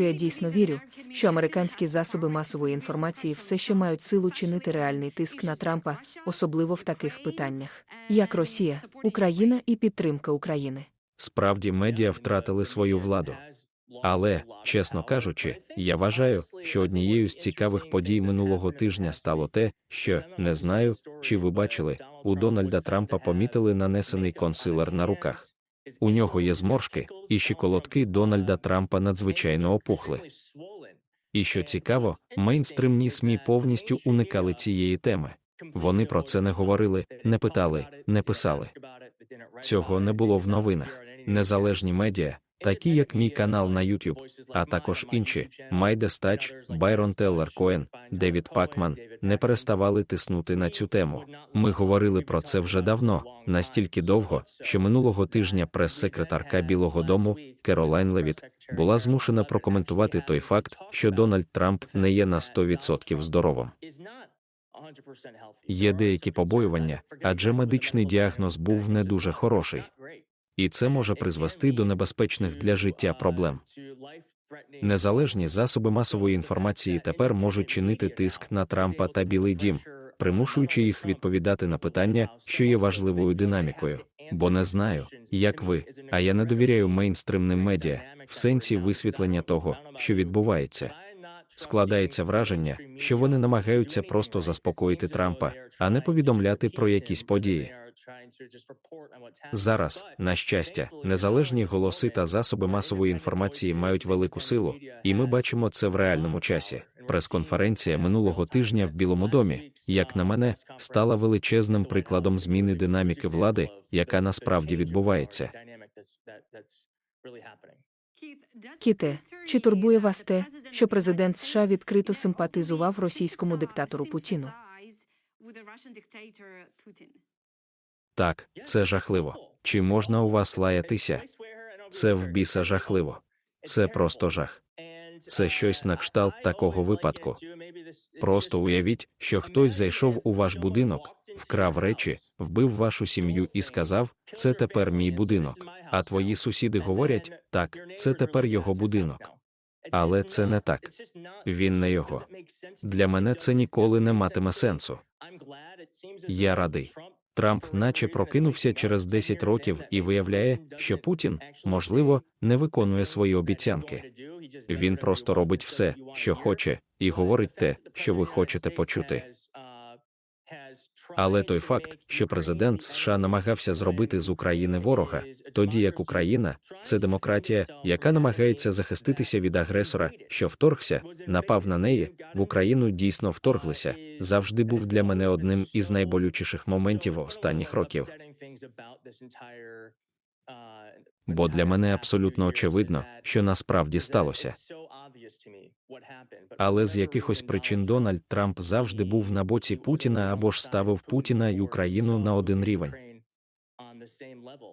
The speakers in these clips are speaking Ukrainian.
що я дійсно вірю, що американські засоби масової інформації все ще мають силу чинити реальний тиск на Трампа, особливо в таких питаннях, як Росія, Україна і підтримка України. Справді медіа втратили свою владу. Але, чесно кажучи, я вважаю, що однією з цікавих подій минулого тижня стало те, що не знаю, чи ви бачили, у Дональда Трампа помітили нанесений консилер на руках. У нього є зморшки, і щиколотки Дональда Трампа надзвичайно опухли. І що цікаво, мейнстримні СМІ повністю уникали цієї теми. Вони про це не говорили, не питали, не писали. Цього не було в новинах. Незалежні медіа, такі як мій канал на YouTube, а також інші Майде Стач, Байрон Теллер Коен, Девід Пакман, не переставали тиснути на цю тему. Ми говорили про це вже давно, настільки довго, що минулого тижня прес-секретарка Білого Дому Керолайн Левіт була змушена прокоментувати той факт, що Дональд Трамп не є на 100% здоровим. Є деякі побоювання, адже медичний діагноз був не дуже хороший, і це може призвести до небезпечних для життя проблем. Незалежні засоби масової інформації тепер можуть чинити тиск на Трампа та Білий Дім, примушуючи їх відповідати на питання, що є важливою динамікою. Бо не знаю, як ви, а я не довіряю мейнстримним медіа в сенсі висвітлення того, що відбувається. Складається враження, що вони намагаються просто заспокоїти Трампа, а не повідомляти про якісь події. Зараз, на щастя, незалежні голоси та засоби масової інформації мають велику силу, і ми бачимо це в реальному часі. Прес-конференція минулого тижня в Білому домі, як на мене, стала величезним прикладом зміни динаміки влади, яка насправді відбувається. Кіте, чи турбує вас те, що президент США відкрито симпатизував російському диктатору Путіну? Так, це жахливо. Чи можна у вас лаятися? Це в біса жахливо. Це просто жах. Це щось на кшталт такого випадку. Просто уявіть, що хтось зайшов у ваш будинок, вкрав речі, вбив вашу сім'ю і сказав: це тепер мій будинок. А твої сусіди говорять, так, це тепер його будинок. Але це не так. Він не його. Для мене це ніколи не матиме сенсу. Я радий. Трамп, наче прокинувся через 10 років і виявляє, що Путін, можливо, не виконує свої обіцянки. Він просто робить все, що хоче, і говорить те, що ви хочете почути. Але той факт, що президент США намагався зробити з України ворога, тоді як Україна це демократія, яка намагається захиститися від агресора, що вторгся, напав на неї, в Україну дійсно вторглися, завжди був для мене одним із найболючіших моментів останніх років. Бо для мене абсолютно очевидно, що насправді сталося. Але з якихось причин Дональд Трамп завжди був на боці Путіна або ж ставив Путіна і Україну на один рівень.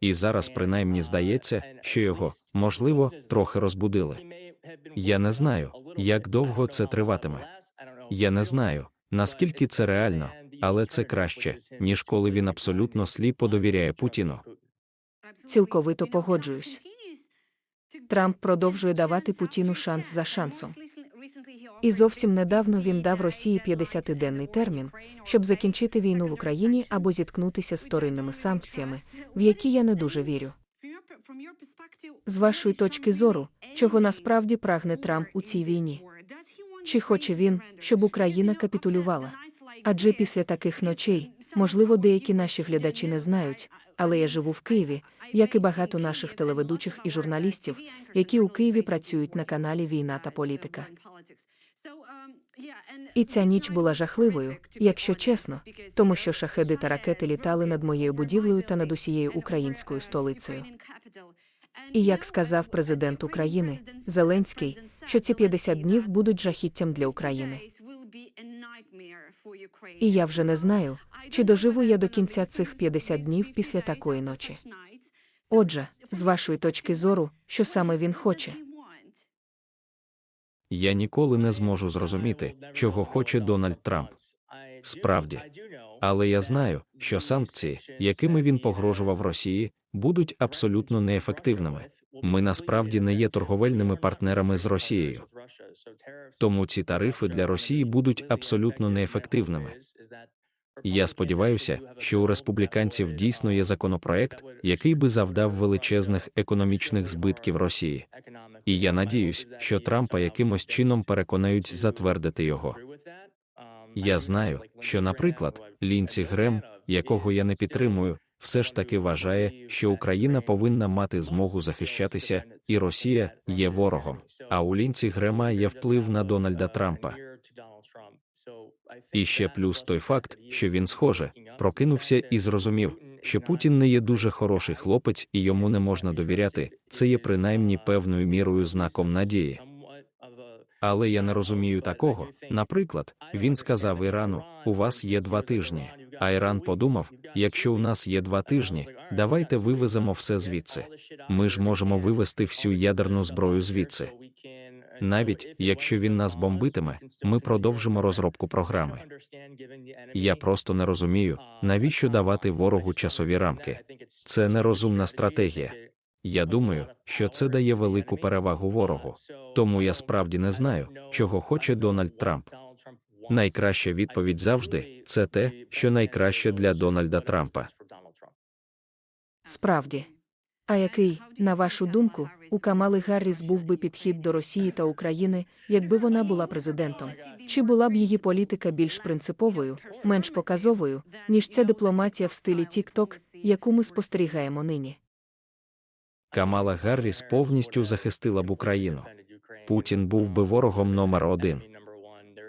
І зараз принаймні здається, що його, можливо, трохи розбудили. Я не знаю, як довго це триватиме. Я не знаю, наскільки це реально, але це краще, ніж коли він абсолютно сліпо довіряє Путіну. Цілковито погоджуюсь. Трамп продовжує давати Путіну шанс за шансом. І зовсім недавно він дав Росії 50-денний термін, щоб закінчити війну в Україні або зіткнутися з вторинними санкціями, в які я не дуже вірю. З вашої точки зору, чого насправді прагне Трамп у цій війні? Чи хоче він, щоб Україна капітулювала? Адже після таких ночей, можливо, деякі наші глядачі не знають, але я живу в Києві, як і багато наших телеведучих і журналістів, які у Києві працюють на каналі Війна та політика. І ця ніч була жахливою, якщо чесно, тому що шахеди та ракети літали над моєю будівлею та над усією українською столицею. І як сказав президент України Зеленський, що ці 50 днів будуть жахіттям для України. І я вже не знаю, чи доживу я до кінця цих 50 днів після такої ночі. Отже, з вашої точки зору, що саме він хоче? Я ніколи не зможу зрозуміти, чого хоче Дональд Трамп. Справді, але я знаю, що санкції, якими він погрожував Росії, будуть абсолютно неефективними. Ми насправді не є торговельними партнерами з Росією. Тому ці тарифи для Росії будуть абсолютно неефективними. Я сподіваюся, що у республіканців дійсно є законопроект, який би завдав величезних економічних збитків Росії. І я надіюсь, що Трампа якимось чином переконають затвердити його. Я знаю, що, наприклад, Лінці Грем, якого я не підтримую, все ж таки вважає, що Україна повинна мати змогу захищатися, і Росія є ворогом. А у Лінці Грема є вплив на Дональда Трампа. І ще плюс той факт, що він, схоже, прокинувся і зрозумів, що Путін не є дуже хороший хлопець і йому не можна довіряти. Це є принаймні певною мірою знаком надії. Але я не розумію такого. Наприклад, він сказав Ірану: у вас є два тижні. А Іран подумав: якщо у нас є два тижні, давайте вивеземо все звідси. Ми ж можемо вивезти всю ядерну зброю звідси. Навіть якщо він нас бомбитиме, ми продовжимо розробку програми. Я просто не розумію, навіщо давати ворогу часові рамки. Це нерозумна стратегія. Я думаю, що це дає велику перевагу ворогу. Тому я справді не знаю, чого хоче Дональд Трамп. Найкраща відповідь завжди це те, що найкраще для Дональда Трампа. Справді. А який, на вашу думку, у Камали Гарріс був би підхід до Росії та України, якби вона була президентом? Чи була б її політика більш принциповою, менш показовою, ніж ця дипломатія в стилі TikTok, яку ми спостерігаємо нині? Камала Гарріс повністю захистила б Україну. Путін був би ворогом номер один.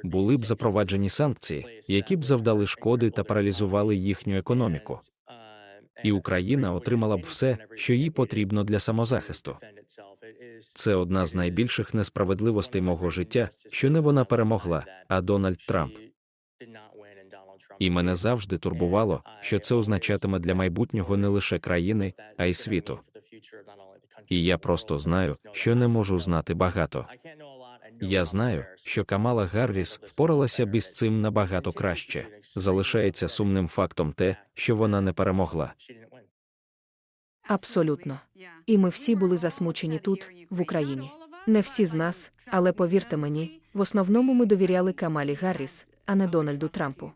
Були б запроваджені санкції, які б завдали шкоди та паралізували їхню економіку. І Україна отримала б все, що їй потрібно для самозахисту. Це одна з найбільших несправедливостей мого життя, що не вона перемогла, а Дональд Трамп. І мене завжди турбувало, що це означатиме для майбутнього не лише країни, а й світу. І я просто знаю, що не можу знати багато. Я знаю, що Камала Гарріс впоралася б із цим набагато краще. Залишається сумним фактом те, що вона не перемогла. Абсолютно. І ми всі були засмучені тут, в Україні. Не всі з нас, але повірте мені, в основному ми довіряли Камалі Гарріс, а не Дональду Трампу.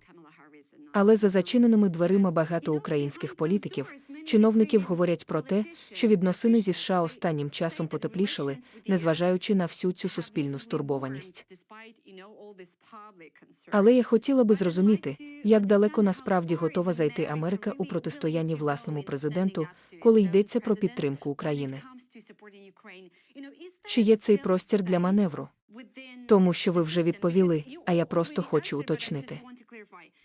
Але за зачиненими дверима багато українських політиків, чиновників говорять про те, що відносини зі США останнім часом потеплішали, незважаючи на всю цю суспільну стурбованість. Але я хотіла би зрозуміти, як далеко насправді готова зайти Америка у протистоянні власному президенту, коли йдеться про підтримку України. Чи є цей простір для маневру? Тому що ви вже відповіли, а я просто хочу уточнити.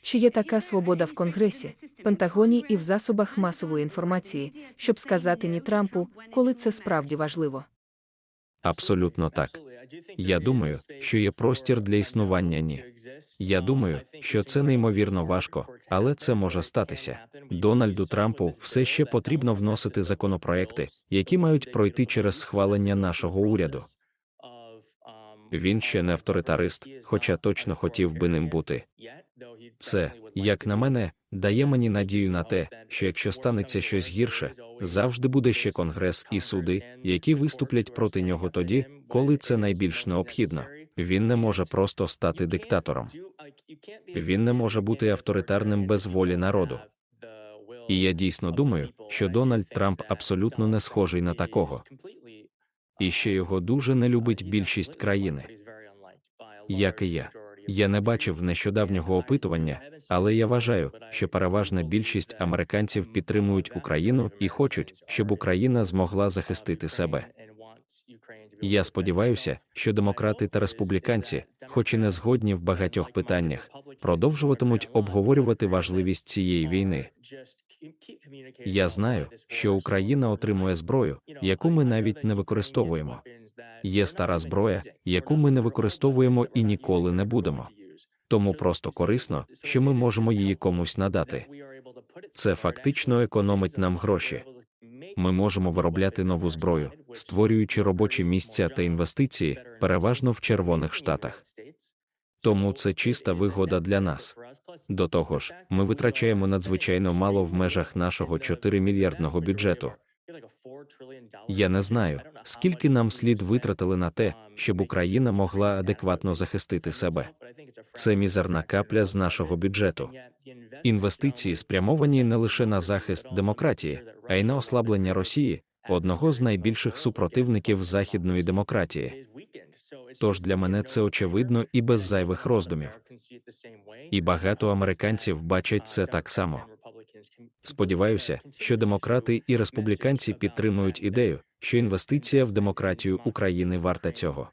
Чи є така свобода в Конгресі, Пентагоні і в засобах масової інформації, щоб сказати ні Трампу, коли це справді важливо? Абсолютно так. Я думаю, що є простір для існування ні. Я думаю, що це неймовірно важко, але це може статися. Дональду Трампу все ще потрібно вносити законопроекти, які мають пройти через схвалення нашого уряду. Він ще не авторитарист, хоча точно хотів би ним бути. Це, як на мене, дає мені надію на те, що якщо станеться щось гірше, завжди буде ще конгрес і суди, які виступлять проти нього тоді, коли це найбільш необхідно. Він не може просто стати диктатором. Він не може бути авторитарним без волі народу. І я дійсно думаю, що Дональд Трамп абсолютно не схожий на такого. І ще його дуже не любить більшість країни. Як і я. Я не бачив нещодавнього опитування, але я вважаю, що переважна більшість американців підтримують Україну і хочуть, щоб Україна змогла захистити себе. Я сподіваюся, що демократи та республіканці, хоч і не згодні в багатьох питаннях, продовжуватимуть обговорювати важливість цієї війни. Я знаю, що Україна отримує зброю, яку ми навіть не використовуємо. Є стара зброя, яку ми не використовуємо і ніколи не будемо. Тому просто корисно, що ми можемо її комусь надати. Це фактично економить нам гроші. Ми можемо виробляти нову зброю, створюючи робочі місця та інвестиції, переважно в червоних штатах. Тому це чиста вигода для нас. До того ж, ми витрачаємо надзвичайно мало в межах нашого 4 мільярдного бюджету. Я не знаю, скільки нам слід витратили на те, щоб Україна могла адекватно захистити себе. Це мізерна капля з нашого бюджету. Інвестиції спрямовані не лише на захист демократії, а й на ослаблення Росії, одного з найбільших супротивників західної демократії. Тож для мене це очевидно і без зайвих роздумів. І багато американців бачать це так само. Сподіваюся, що демократи і республіканці підтримують ідею, що інвестиція в демократію України варта цього.